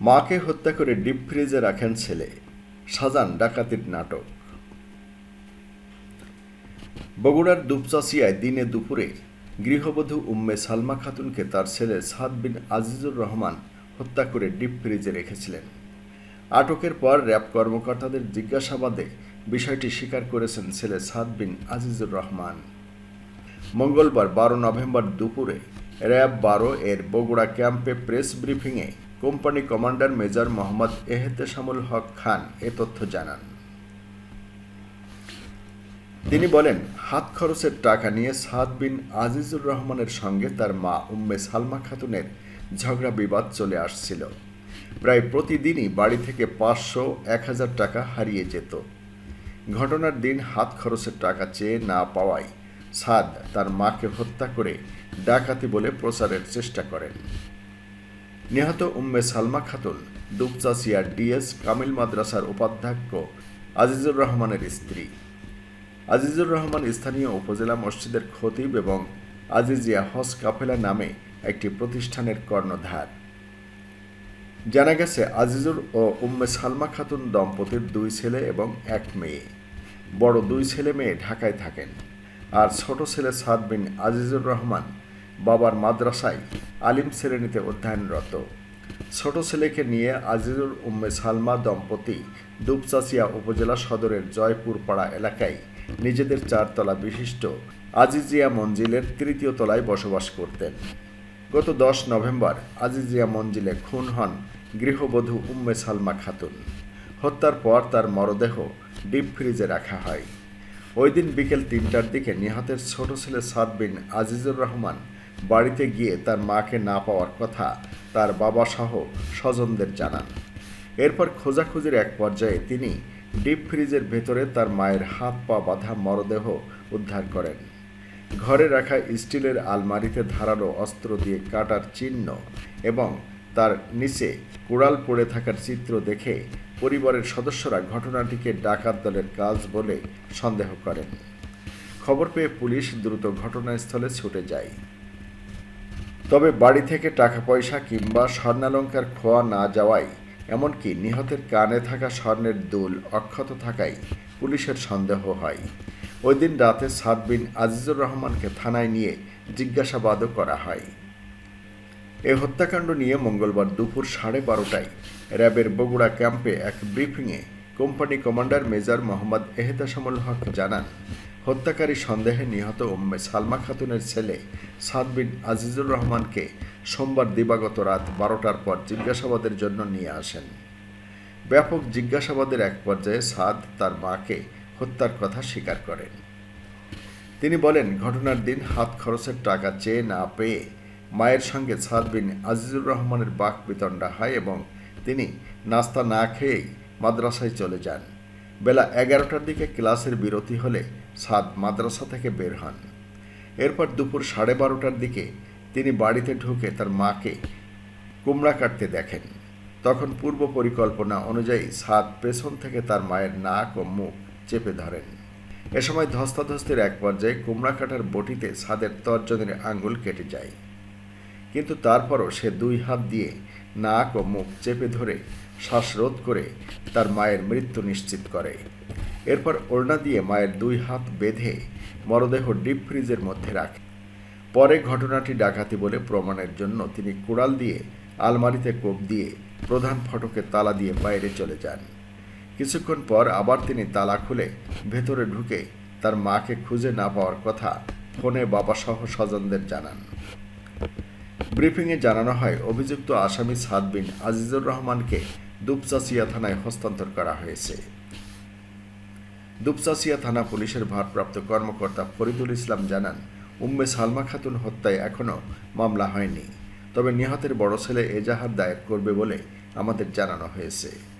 মাকে হত্যা করে ডিপ ফ্রিজে রাখেন ছেলে। সাজান ডাকাতির নাটক। বগুড়ার দুপচাচিয়ায় দিনে দুপুরে গৃহবধূ উম্মে সালমা খাতুনকে তার ছেলে সাদ বিন আজিজুর রহমান হত্যা করে ডিপ ফ্রিজে রেখেছিলেন। আটকের পর র্যাব কর্মকর্তাদের জিজ্ঞাসাবাদে বিষয়টি স্বীকার করেছেন ছেলে সাদ বিন আজিজুর রহমান। মঙ্গলবার বারো নভেম্বর দুপুরে র্যাব বারো এর বগুড়া ক্যাম্পে প্রেস ব্রিফিংয়ে company commander major Mohammad Ehteshamul Haque Khan এ তথ্য জানান। তিনি বলেন, হাত খরচের টাকা নিয়ে সাদ বিন আজিজুর রহমানের সঙ্গে তার মা উম্মে সালমা খাতুনের ঝগড়া বিবাদ চলে আসছিল। প্রায় প্রতিদিনই বাড়ি থেকে পাঁচশো, এক হাজার টাকা হারিয়ে যেত। ঘটনার দিন হাত খরচের টাকা চেয়ে না পাওয়ায় সাদ তার মাকে হত্যা করে ডাকাতি বলে প্রচারের চেষ্টা করেন। নিহত উম্মে সালমা খাতুন দুপচাচিয়া ডিএস কামিল মাদ্রাসার উপাধ্যক্ষ, আজিজুর রহমানের স্ত্রী। আজিজুর রহমান স্থানীয় উপজেলা মসজিদের খতিব এবং আজিজিয়া হজ কাফেলা নামে একটি প্রতিষ্ঠানের কর্ণধার। জানা গেছে, আজিজুর ও উম্মে সালমা খাতুন দম্পতির দুই ছেলে এবং এক মেয়ে। বড় দুই ছেলে মেয়ে ঢাকায় থাকেন। আর ছোট ছেলে সাদ বিন আজিজুর রহমান বাবার মাদ্রাসায় আলিম শ্রেণীতে অধ্যয়নরত। ছোট ছেলেকে নিয়ে আজিজুর উম্মে সালমা দম্পতি দুপচাচিয়া উপজেলা সদরের জয়পুর পাড়া এলাকায় নিজেদের চারতলা বিশিষ্ট আজিজিয়া মঞ্জিলের তৃতীয় তলায় বসবাস করতেন। গত দশ নভেম্বর আজিজিয়া মঞ্জিলে খুন হন গৃহবধূ উম্মে সালমা খাতুন। হত্যার পর তার মরদেহ ডিপ ফ্রিজে রাখা হয়। ওই দিন বিকেল তিনটার দিকে নিহতের ছোট ছেলে সাদবিন আজিজুর রহমান বাড়িতে গিয়ে তার মাকে না পাওয়ার কথা তার বাবা সহ স্বজনদের জানান। এরপর খোঁজাখুঁজির এক পর্যায়ে তিনি ডিপ ফ্রিজের ভেতরে তার মায়ের হাত পা বাঁধা মরদেহ উদ্ধার করেন। ঘরে রাখা স্টিলের আলমারিতে ধারালো অস্ত্র দিয়ে কাটার চিহ্ন এবং তার নিচে কুড়াল পড়ে থাকার চিত্র দেখে পরিবারের সদস্যরা ঘটনাটিকে ডাকাত দলের কাজ বলে সন্দেহ করেন। খবর পেয়ে পুলিশ দ্রুত ঘটনাস্থলে ছুটে যায়। তবে বাড়ি থেকে টাকা পয়সা কিংবা স্বর্ণালঙ্কার খোয়া না যাওয়ায়, এমনকি নিহতের কানে থাকা স্বর্ণের দুল অক্ষত থাকায় পুলিশের সন্দেহ হয়। ওই দিন রাতে সাদ বিন আজিজুর রহমানকে থানায় নিয়ে জিজ্ঞাসাবাদও করা হয়। এ হত্যাকাণ্ড নিয়ে মঙ্গলবার দুপুর সাড়ে বারোটায় র্যাবের বগুড়া ক্যাম্পে এক ব্রিফিংয়ে company commander major Mohammad Ehtasamul Haque জানান হত্যাকারী সন্দেহে নিহত উম্মে সালমা খাতুনের ছেলে সাদ বিন আজিজুর রহমানকে সোমবার দিবাগত রাত বারোটার পর জিজ্ঞাসাবাদের জন্য নিয়ে আসেন। ব্যাপক জিজ্ঞাসাবাদের এক পর্যায়ে সাদ তার মাকে হত্যার কথা স্বীকার করেন। তিনি বলেন, ঘটনার দিন হাত খরচের টাকা চেয়ে না পেয়ে মায়ের সঙ্গে সাদ বিন আজিজুর রহমানের বাক বিতণ্ডা হয় এবং তিনি নাস্তা না খেয়েই মাদ্রাসায় চলে যান। বেলা এগারোটার দিকে ক্লাসের বিরতি হলে সাদ মাদ্রাসা থেকে বের হন। এরপর দুপুর সাড়ে বারোটার দিকে তিনি বাড়িতে ঢুকে তার মাকে কুমড়া কাটতে দেখেন। তখন পূর্ব পরিকল্পনা অনুযায়ী সাদ পেছন থেকে তার মায়ের নাক ও মুখ চেপে ধরেন। এ সময় ধস্তাধস্তির এক পর্যায়ে কুমড়া কাটার বটিতে সাদের তর্জনের আঙ্গুল কেটে যায়। কিন্তু তারপরও সে দুই হাত দিয়ে নাক ও মুখ চেপে ধরে শ্বাসরোধ করে তার মায়ের মৃত্যু নিশ্চিত করে। এরপর ওড়না দিয়ে মায়ের দুই হাত বেঁধে মরদেহ ডিপ ফ্রিজের মধ্যে রাখে। পরে ঘটনাটি ডাকাতি বলে প্রমাণের জন্য তিনি কুড়াল দিয়ে আলমারিতে কোপ দিয়ে প্রধান ফটকে তালা দিয়ে বাইরে চলে যান। কিছুক্ষণ পর আবার তিনি তালা খুলে ভেতরে ঢুকে তার মাকে খুঁজে না পাওয়ার কথা ফোনে বাবা সহ স্বজনদের জানান। ব্রিফিংয়ে জানানো হয়, অভিযুক্ত আসামি সাদবিন আজিজুর রহমানকে দুপচাচিয়া থানায় হস্তান্তর করা হয়েছে। দুপচাচিয়া থানা পুলিশের ভারপ্রাপ্ত কর্মকর্তা ফরিদুল ইসলাম জানান, উম্মে সালমা খাতুন হত্যায় এখনও মামলা হয়নি। তবে নিহতের বড় ছেলে এজাহার দায়ের করবে বলে আমাদের জানানো হয়েছে।